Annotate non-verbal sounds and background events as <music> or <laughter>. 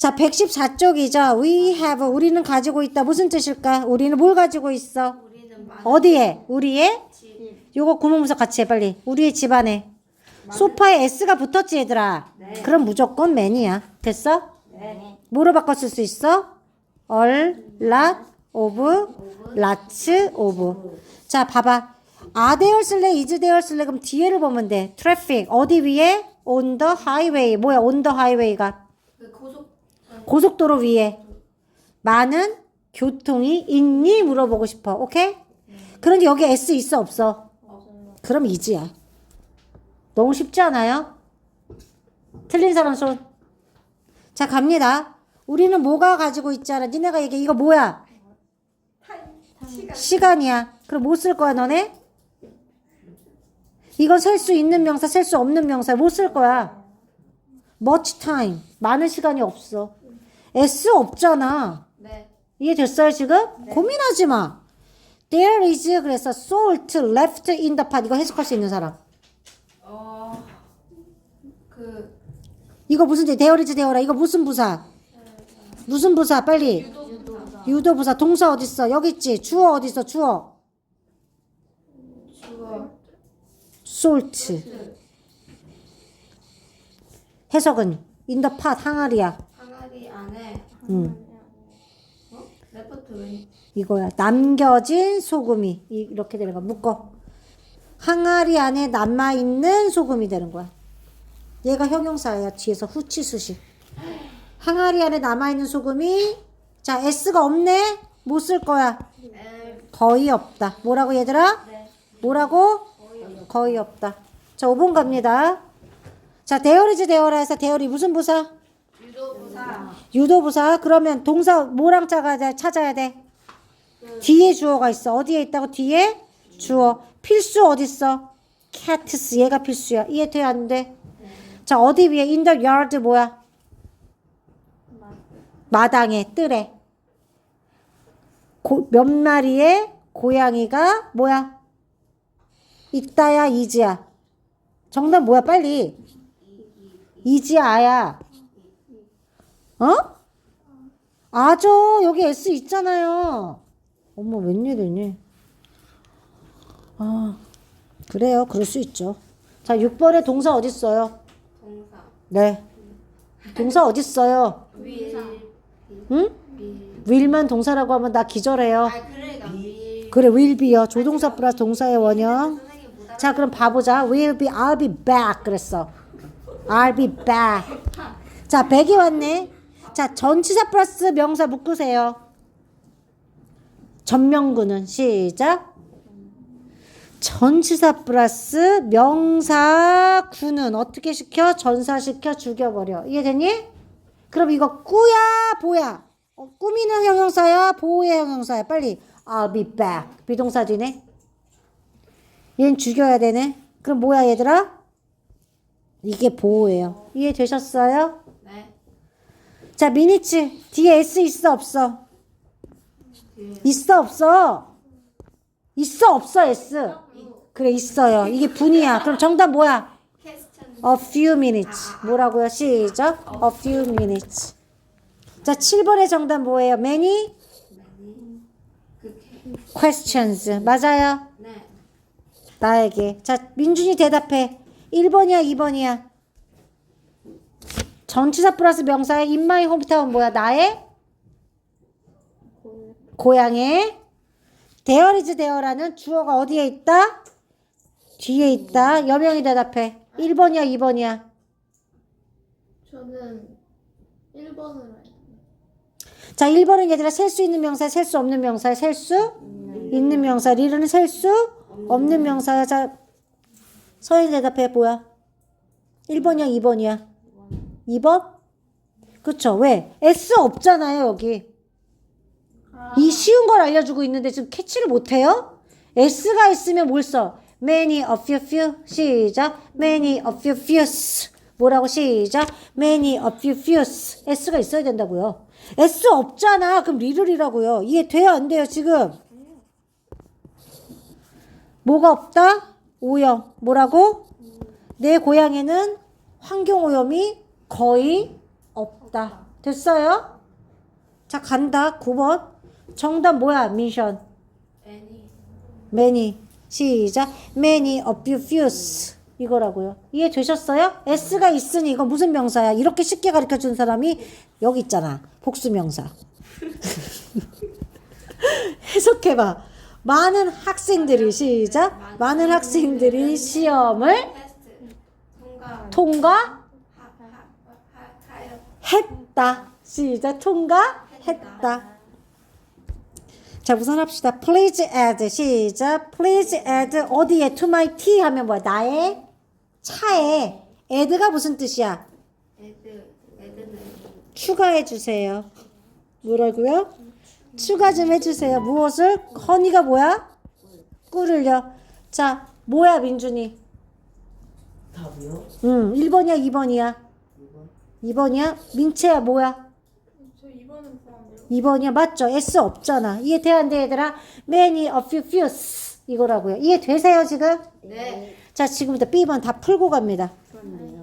자, 114쪽이죠. We have 우리는 가지고 있다. 무슨 뜻일까? 우리는 뭘 가지고 있어? 어디에? 우리의 집. 요거 구문분석 같이 해 빨리. 우리의 집안에. 소파에 S가 붙었지 얘들아. 그럼 무조건 man이야. 됐어? 네. 뭐로 바꿔 쓸 수 있어? all, lot, of, lots, of. 자, 봐봐. 쓸래? is there 쓸래? 그럼 뒤에를 보면 돼. traffic. 어디 위에? on the highway. 뭐야? on the highway가. 그 고속 고속도로 위에. 많은 교통이 있니? 물어보고 싶어. 오케이? 그런데 여기 S 있어? 없어? 그럼 is야. 너무 쉽지 않아요? 틀린 사람 손. 자, 갑니다. 우리는 뭐가 가지고 있잖아. 니네가 얘기해. 이거 뭐야? 시간 시간이야. 그럼 뭐쓸 거야, 너네? 이건 셀 수 있는 명사, 셀 수 없는 명사. 뭐쓸 거야? much time. 많은 시간이 없어. S 없잖아. 네. 이해됐어요, 지금? 고민하지 마. There is 그래서 salt left in the pot. 이거 해석할 수 있는 사람. 어 그 이거 무슨 데 there is there라. 이거 무슨 부사? 무슨 부사? 빨리. 유도부사 유도 부사. 동사 어디 있어? 여기 있지. 주어 어디 있어? 주어. 주어 salt. 해석은 in the pot 항아리야. 항아리 안에 음. 어? 레포트 왜 이거야. 남겨진 소금이 이- 이렇게 되는 거야. 묶어. 항아리 안에 남아 있는 소금이 되는 거야. 얘가 형용사야. 뒤에서 후치 수식. 항아리 안에 남아 있는 소금이 자 s가 없네. 못 쓸 거야. 에, 거의 없다. 뭐라고 얘들아? 네. 뭐라고? 거의 없다. 자 5번 갑니다. 자 대열이지 대열아 해서 대열이 무슨 부사? 유도부사 유도부사 그러면 동사 뭐랑 돼? 찾아야 돼. 뒤에 주어가 있어. 어디에 있다고? 뒤에 주어. 필수 어디 있어? cats 얘가 필수야. 이해돼 안 돼? 자 어디 위에 in the yard 뭐야? 마당에 뜰에 고, 몇 마리의 고양이가 뭐야? 있다야 이지야. 정답 뭐야 빨리. 이지야 아야. 어? 아죠. 여기 S 있잖아요. 어머, 웬일이니? 아, 그래요. 그럴 수 있죠. 자, 6번에 동사 어딨어요? 동사 네. 동사 어딨어요? 윌 응? 윌. will만 동사라고 하면 나 기절해요. 아 그래, will be요. 조동사 플러스 동사의 원형. 자, 그럼 봐보자. will be, I'll be back. 그랬어. I'll be back. 자, 100이 왔네. 자, 전치사 플러스 명사 묶으세요. 전명구는 시작. 전치사 플러스 명사 구는 어떻게 시켜? 전사시켜 죽여버려. 이해됐니? 그럼 이거 꾸야 보야? 어, 꾸미는 형용사야? 보호의 형용사야? 빨리. I'll be back. 비동사 뒤네. 얘는 죽여야 되네. 그럼 뭐야 얘들아? 이게 보호예요. 이해되셨어요? 네 자, 미니츠. 뒤에 S 있어 없어? 있어 없어? 있어 없어 S? 그래 있어요. 이게 분이야. 그럼 정답 뭐야? A few minutes. 뭐라고요? 시작. A few minutes. 자, 7번의 정답 뭐예요? Many questions. 맞아요. 네 나에게. 자, 민준이 대답해. 1번이야, 2번이야? 전치사 플러스 명사의 in my hometown 뭐야? 나의 고향에 대어리즈 대어라는 주어가 어디에 있다? 뒤에 있다. 여명이 대답해. 1번이야, 2번이야? 저는 1번으로 해요 자, 1번은 얘들아 셀 수 있는 명사, 셀 수 없는 명사, 셀수 있는 명사. 리르는 셀 수 없는 명사야. 자, 서인 대답해 뭐야? 1번이야, 2번이야? 2번? 그쵸? 왜? S 없잖아요, 여기. 이 쉬운 걸 알려주고 있는데 지금 캐치를 못해요? S가 있으면 뭘 써? Many, a few, few. 시작. Many, a few, fews. 뭐라고 시작. Many, a few, fews. S가 있어야 된다고요. S 없잖아. 그럼 리를이라고요. 이해 돼요? 안 돼요? 지금? 뭐가 없다? 오염. 뭐라고? 내 고향에는 환경오염이 거의 없다. 됐어요? 자, 간다. 9번. 정답 뭐야, 미션? 애니. many. 시작. many fuse. 이거라고요. 이해 되셨어요? s가 있으니 이거 무슨 명사야? 이렇게 쉽게 가르쳐 준 사람이 여기 있잖아. 복수 명사. <laughs> 해석해봐. 많은 학생들이 시작. 많은 학생들이 시험을. 통과. 했다. 시작. 통과했다. 자, 우선 합시다. Please add. 시작. Please add. 어디에? To my tea 하면 뭐야? 나의 차에. add가 무슨 뜻이야? 추가해 주세요. 뭐라고요? 추가 좀 해주세요. 무엇을? 허니가 뭐야? 꿀을요. 자, 뭐야, 민준이? 답이요? 응, 1번이야, 2번이야? 2번이야? 민채야, 뭐야? 저 2번은 포함돼요. 2번이야, 맞죠? S 없잖아. 이해 돼, 안 돼, 얘들아? Many, a few, fuse. 이거라고요. 이해 되세요, 지금? 네. 자, 지금부터 B번 다 풀고 갑니다. 풀었네요.